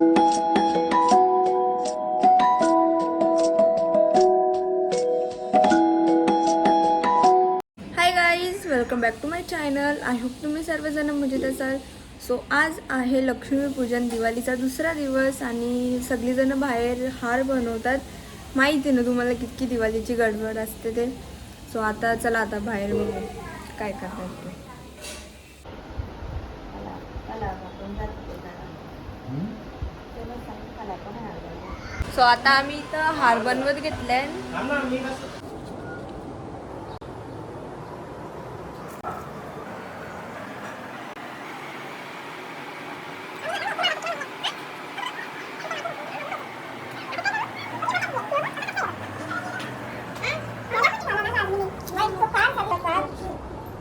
Hi guys welcome back to my channel I hope तुम्ही सर्वजण मजेत असाल. सो आज आहे लक्ष्मीपूजन दिवाळीचा दुसरा दिवस आणि सगळीजणं बाहेर हार बनवतात. माहिती ना तुम्हाला कितकी दिवाळीची गडबड असते ते. सो आता चला आता बाहेर बघू. काय करतात ते. सो आता आम्ही इथं हार बनवत घेतलाय.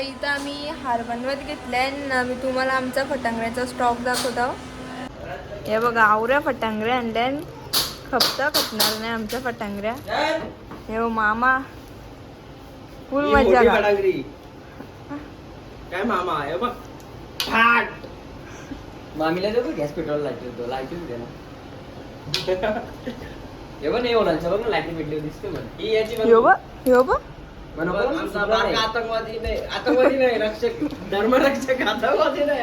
इथं आम्ही हार बनवत घेतलाय मी आम्ही तुम्हाला आमचा फटांगड्याचा स्टॉक दाखवतो. हे बघा आवऱ्या फटांगड्या आणल्या खपता खपणार नाही आमच्या फटांगड्या हे हो मामा. फुल मजा. काय मामा? हे बघ. फाट मामीला देऊ गॅस पेट्रोल लाइट तो लाइट दे ना. हे पण नाही होणार बघ ना लाइट पेटली दिसते पण ही याची बघ. ह्यो बघ. आतंकवादी नाही आतंकवादी नाही रक्षक धर्मरक्षक आतंकवादी नाही.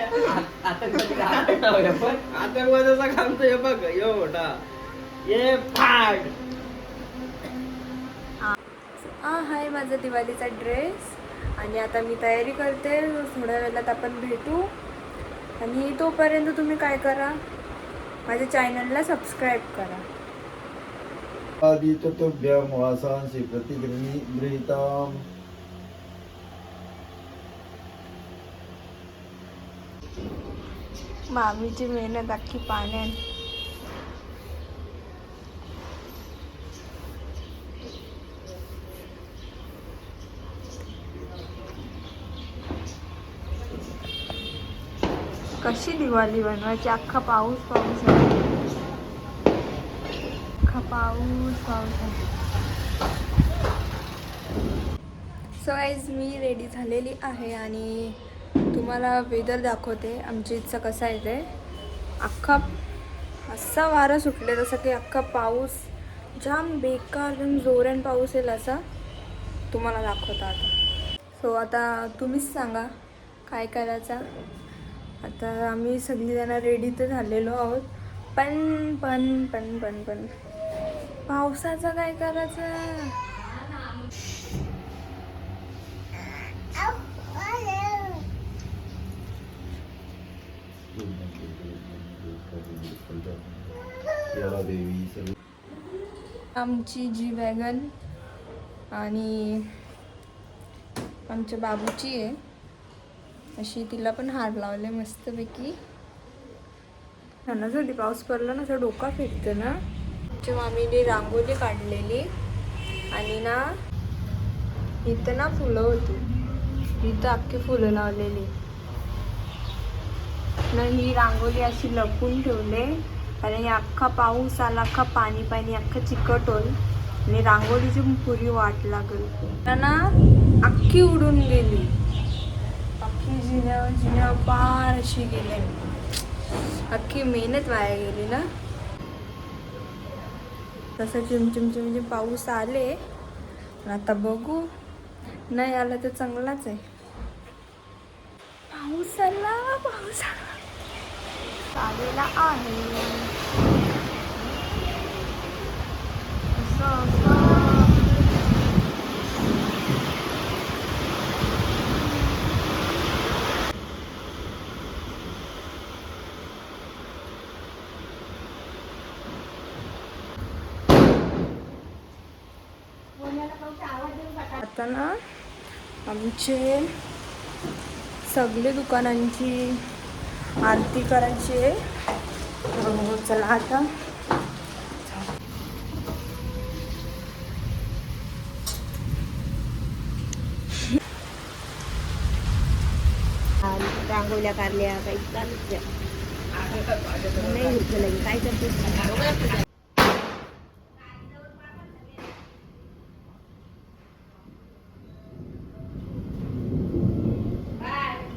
आता कधी राहत नाही पण. आतंकवादाचा काम तर हे बघ यो मोठा. ये फाट हा हाय माझा दिवाळीचा ड्रेस आणि आता मी तयारी करते थोड्या वेळात आपण भेटू. आणि तोपर्यंत तुम्ही काय करा? माझ्या चॅनलला सबस्क्राईब करा. आदिततुभ्यं वासांसि प्रतिगृही गृहीताम्। मामीची मेहनत अख्खी पाण्यात कशी दिवाळी बनवायची? अख्खा पाऊस पाऊस आहे. पाऊस पाऊस. सो आईज मी रेडी झालेली आहे आणि तुम्हाला वेदर दाखवते. आमच्या इथचं कसं आहे ते. अख्खा असा वारा सुटले जसं की अख्खा पाऊस जाम बेकार जाम जोरान पाऊस येईल असा तुम्हाला दाखवता आता. सो आता तुम्हीच सांगा काय करायचं? आता आम्ही सगळीजणं रेडी तर झालेलो आहोत. पण पण पण पण पण. पावसाचं काय करायचं? आमची जी वॅगन आणि आमच्या बाबूची आहे. अशी तिला पण हार लावले मस्तपैकी. साठी पाऊस पडला ना असं डोका फिरते ना. मामीने रांगोली काढलेली आणि ना इथं ना फुलं होती. इथं अख्खी फुलं लावलेली. ना ही रांगोली अशी लपून ठेवले आणि अख्खा पाऊस आला अख्खा पाणी पाणी अख्खा चिकट होईल आणि रांगोळीची पुरी वाट लागल. ना अख्खी उडून गेली. अख्खी जिन्या जिन्या पार अशी गेली. अख्खी मेहनत वाया गेली ना. तसं चिमचिम चिमचिम म्हणजे पाऊस आले. आता बघू. नाही आला तर चांगलाच आहे. पाऊस आला पाऊस आला. आलेला आहे असं असं आता ना आमचे सगळे दुकानांची आरती करायची आहे. हो, चला आता. रांगोळ्या काढल्या काही चालूच नाही. काय करतेस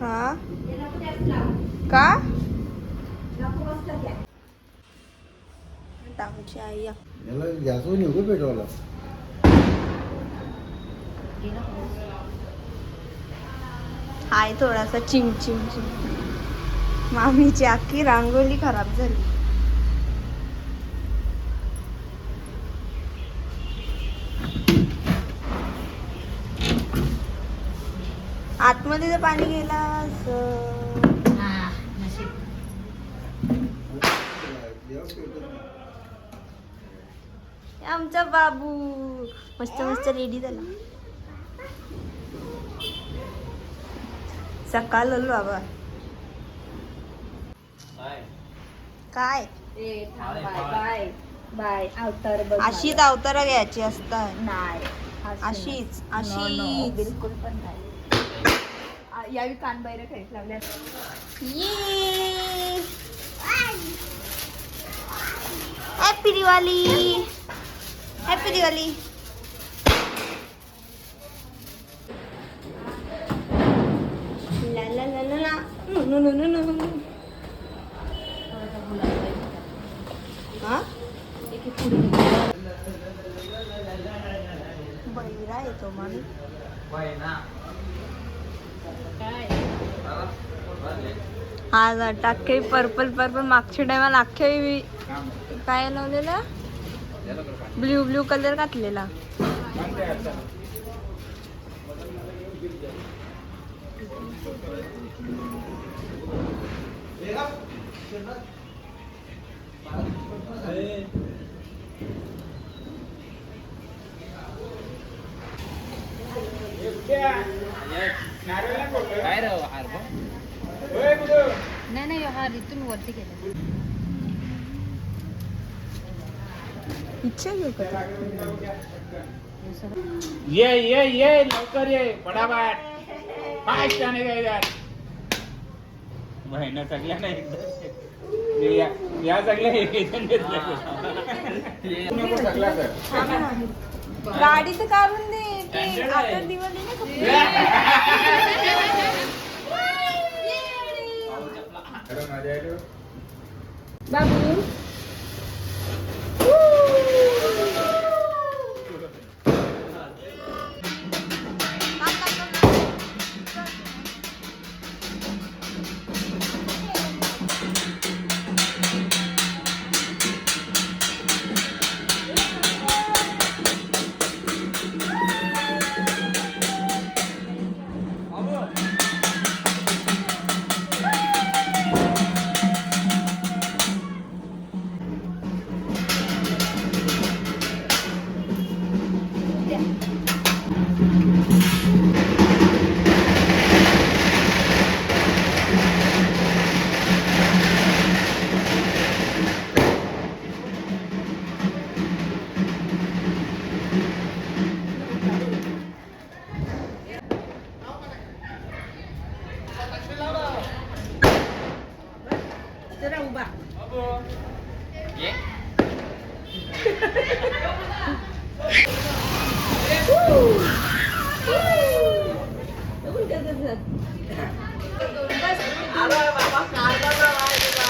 हा का? आमची आई याला गॅसवर निघू पेटवायला? हाय थोडासा चिम चिम. चिम मामीची अख्खी रांगोळी खराब झाली. आतमध्ये जर पाणी गेलास आमचा बाबू. मस्त मस्त रेडी झाला. सकाळ आलो बाबा. काय? Bye bye. अवतार अशीच अवतार घ्यायची असतात. नाही अशीच अशीच बिलकुल पण नाही. आ, यावेळी कान बाहेर खायला लागल्या हॅपी दिवाळी हॅपी दिवाळी ला ला ला ला ला. नु, नु, नु, नु, नु, नु. हा? बैरा येतो माणूस आज टाके पर्पल पर्पल मागच्या टायमाला अख्ख्या काय लावलेला? ब्ल्यू ब्ल्यू कलर घातलेला. काय राव हार नाही नाही हा इथून वरती गेला. इच्छा घेऊ का? ये ये ये लवकर ये पटापट फास्ट आने का इधर बहिणा सगळ्या नाही या या सगळ्या नको सर गाडी तर काढून दे ते आता. दिवाळी? बाबू. तुझं काढता येते पेटून दे आंटी ये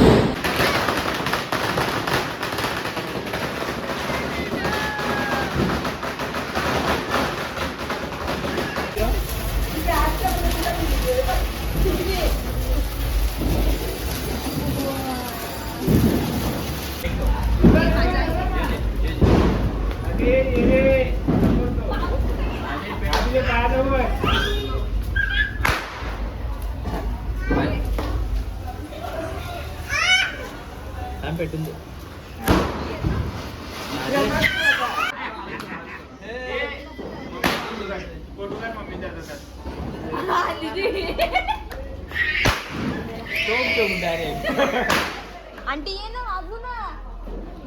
वाजू ना.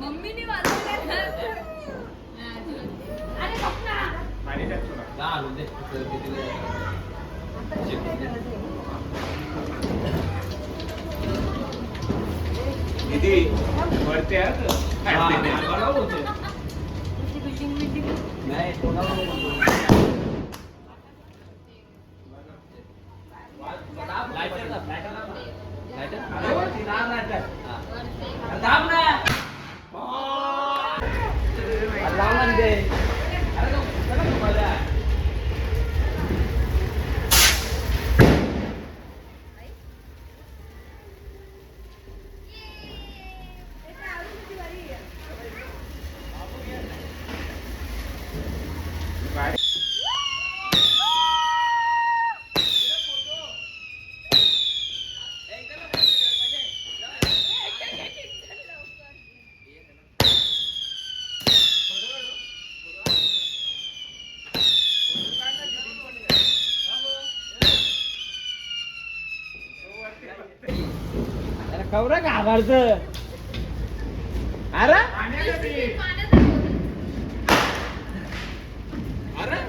मम्मीने वाजवलं अरे बघ ना जा आणून दे. तर किती. हा, बोलतोय. नाही, कोणाला बोलतोय. लाईटर दाब, लाईटर दाब ना. लाईटर? अरे वरती दाब लाईटर. हा. अरे दाब ना. अरे लाव ना तिथे. अरे तो- चला ना मला. अरे घाबरत अरे.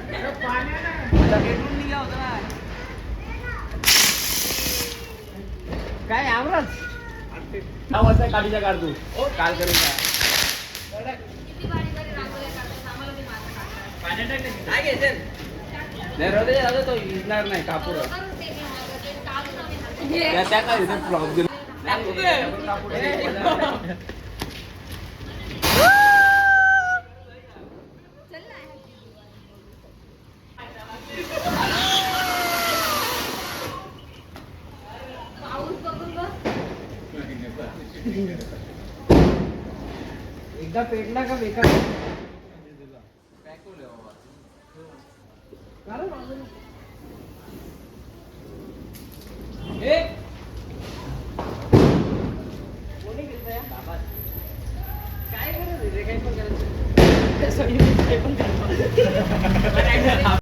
काय वाजता काढीचा काढ तू. काल करून काय नाही घ्यायचं. नाही राहू दे, राहू दे, तो विजणार नाही कापूर त्या त्या काय प्रॉब्लेम एकदा पेटला का बेकार काय